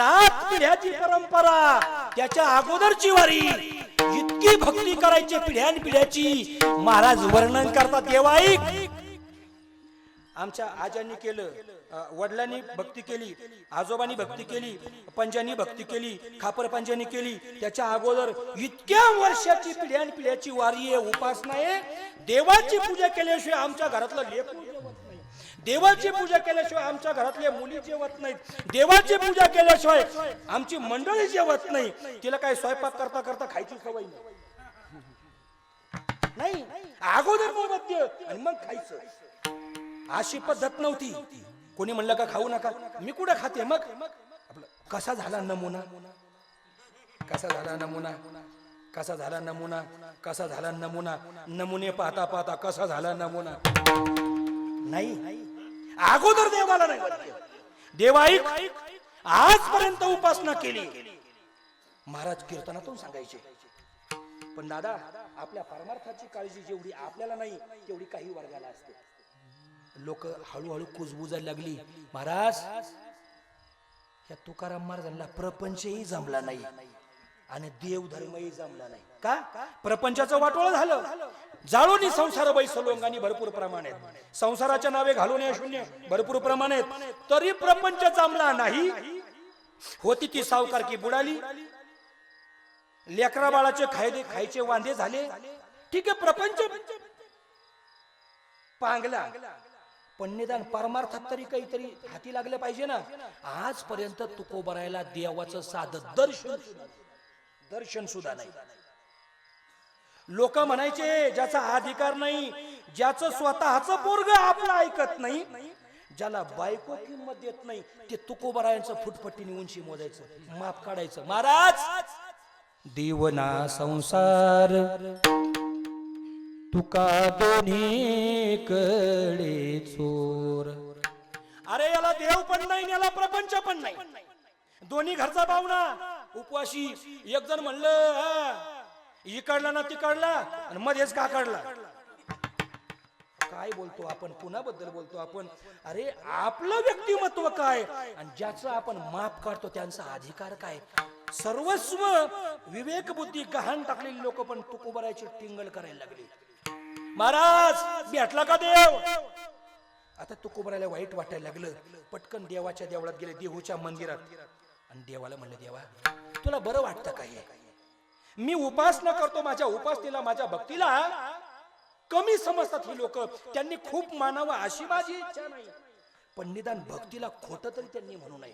सात पिढ्याची परंपरा त्याच्या अगोदरची वारी. इतकी भक्ती करायची पिढ्यान पिढ्याची. महाराज वर्णन करतात देवा आमच्या आजांनी केलं वडिलांनी भक्ती केली आजोबांनी भक्ती केली पंजांनी भक्ती केली खापर पंजांनी केली. त्याच्या अगोदर इतक्या वर्षाची पिढ्यान पिढ्याची वारी आहे उपासना आहे. देवाची पूजा केल्याशिवाय आमच्या घरातलं लेकरू देवाची पूजा केल्याशिवाय आमच्या घरातल्या मुली जेवत नाहीत. देवाची पूजा केल्याशिवाय आमची मंडळी जेवत नाही. तिला काय स्वयंपाक करता करता खायची सवय नाही. नाही. अगोदर नैवेद्य आणि मग खायचं. अशी पद्धत नव्हती. कोणी म्हणलं का खाऊ नका? मी कुठं खाते? मग? आपलं कसा झाला नमुना? कसा झाला नमुना? कसा झाला नमुना? कसा झाला नमुना? नमुने पाहता पाहता कसा झाला नमुना? नाही. अगोदर देवाला नाही देवाईक आजपर्यंत उपासना केली. महाराज कीर्तनातून सांगायचे. पण दादा आपल्या परमार्थाची काळजी जेवढी आपल्याला नाही तेवढी काही वर्गाला असते. लोक हळूहळू कुजबुजायला लागली. महाराज या तुकाराम महाराजांना प्रपंचही जमला नाही. आणि देवधर्मही जमला नाही. का? प्रपंचाचं वाटोळ झालं. जाळून संसार बैसलोंगानी भरपूर प्रमाणात संसाराच्या नावे घालून या शून्य भरपूर प्रमाणात तरी प्रपंच जमला नाही. होती ती सावकारकी बुडाली. लेकरा बाळाचे खायदे खायचे वांदे झाले. ठीक आहे प्रपंच पांगला. पण निदान परमार्थात तरी काहीतरी हाती लागलं पाहिजे ना. आजपर्यंत तुकोबरायला देवाचं साधं दर्शन दर्शन सुद्धा नाही. लोक म्हणायचे ज्याचा अधिकार नाही ज्याचं स्वतःच पोरग आपलं ऐकत नाही ज्याला बायको किंमत देत नाही ते तुकोबरायांचं फुटपट्टीने उंची मोजायचं माप काढायचं. महाराज देवना संसार तुका दोन्ही कडे चोर. अरे याला देव पण नाही याला प्रपंच पण नाही. दोन्ही घरचा पाहुणा उपवाशी एक जण म्हणलं इकडला ना तिकडला आणि मध्येच का काढला? काय बोलतो आपण? कुणाबद्दल बोलतो आपण? अरे आपलं व्यक्तिमत्व काय? आणि ज्याचं आपण माप काढतो त्यांचा अधिकार काय? सर्वस्व विवेक बुद्धी गहाण टाकलेली लोक पण तुकोबरायची टिंगल करायला लागली. महाराज भेटला का देव? आता तुकोबरायला वाईट वाटायला लागलं. पटकन देवाच्या देवळात गेले देहूच्या मंदिरात. आणि देवाला म्हणलं देवा तुला बरं वाटतं काय मी उपासना करतो माझ्या उपासनेला माझ्या भक्तीला. कमी समजतात ही लोक. त्यांनी खूप मानावं अशी माझी इच्छा नाही. पण निदान भक्तीला खोट तरी त्यांनी म्हणू नये.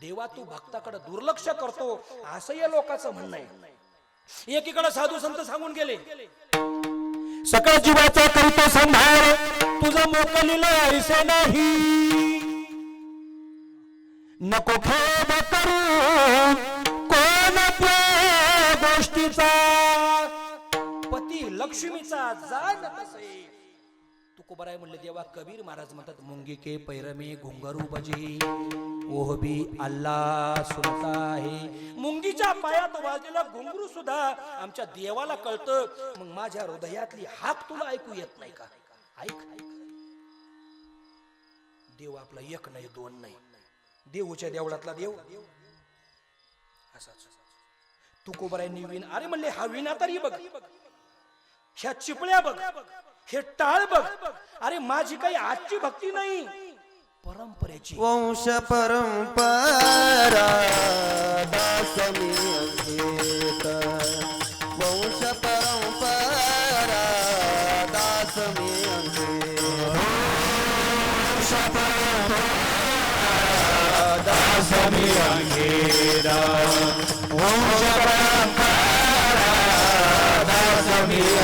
देवा तू भक्ताकडे दुर्लक्ष करतो असं या लोकांचं म्हणणं आहे. एकीकडे साधू संत सांगून गेले सकळ जीवाचा करतो संभार तुझा मोकलीला ऐसे नाही. नको खेळ लक्ष्मीचा जाण तसे. तुकोबराय म्हणले देवा कबीर महाराज म्हणतात मुंगी के पैरमे घुंगरू बजे. ओहबी अल्ला सुनता आहे मुंगीच्या पायात वाजलेला घुंगरू सुद्धा आमच्या देवाला कळतं. मग माझ्या हृदयातली हाक तुला ऐकू येत नाही का? ऐक. देव आपला एक नाही दोन नाही. देऊच्या देवळातला देव. असाच. तुकोबराय विण अरे म्हणले हा विना तरी बघ. ह्या चिपळ्या बघ हे टाळ बघ. अरे माझी काही आजची भक्ती नाही परंपरेची. वंश परंपरा दास मी अंकित वंश परंपरा दास मी अंकित वंश दास मी अंगेरा वंश परंपरा Oh